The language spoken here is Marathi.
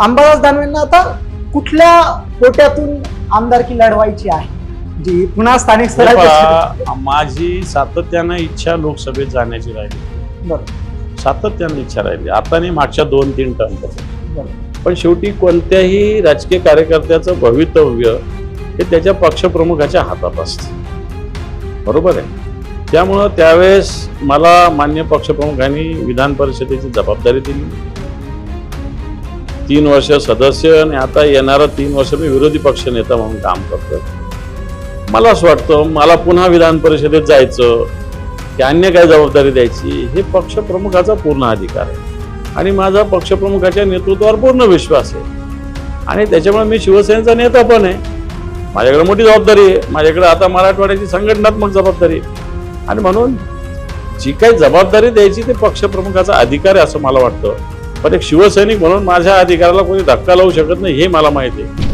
अंबादास दानवेंना आता कुठल्या कोट्यातून आमदारकी लढवायची आहे? जी पुन्हा स्थानिक स्तरावर पहा, माझी सातत्यानं इच्छा लोकसभेत जाण्याची राहिली. बरं. सातत्यानं इच्छा राहिली. आता नाही मागच्या दोन तीन टर्म बरं. पण शेवटी कोणत्याही राजकीय कार्यकर्त्याचं भवितव्य हे त्याच्या पक्षप्रमुखाच्या हातात असते. बरोबर आहे? त्यामुळं त्यावेळेस मला मान्य पक्षप्रमुखांनी विधान परिषदेची जबाबदारी दिली. तीन वर्ष सदस्य आणि आता येणारा तीन वर्ष मी विरोधी पक्षनेता म्हणून काम करतो मला असं वाटतं मला पुन्हा विधान परिषदेत जायचं की अन्य काय जबाबदारी द्यायची हे पक्षप्रमुखाचा पूर्ण अधिकार आहे. आणि माझा पक्षप्रमुखाच्या नेतृत्वावर पूर्ण विश्वास आहे. आणि त्याच्यामुळे मी शिवसेनेचा नेता पण आहे. माझ्याकडे मोठी जबाबदारी आहे. माझ्याकडे आता मराठवाड्याची संघटनात्मक जबाबदारी आहे. आणि म्हणून जी काही जबाबदारी द्यायची ते पक्षप्रमुखाचा अधिकार आहे असं मला वाटतं. पण एक शिवसैनिक म्हणून माझ्या अधिकाराला कोणी धक्का लावू शकत नाही हे मला माहिती आहे.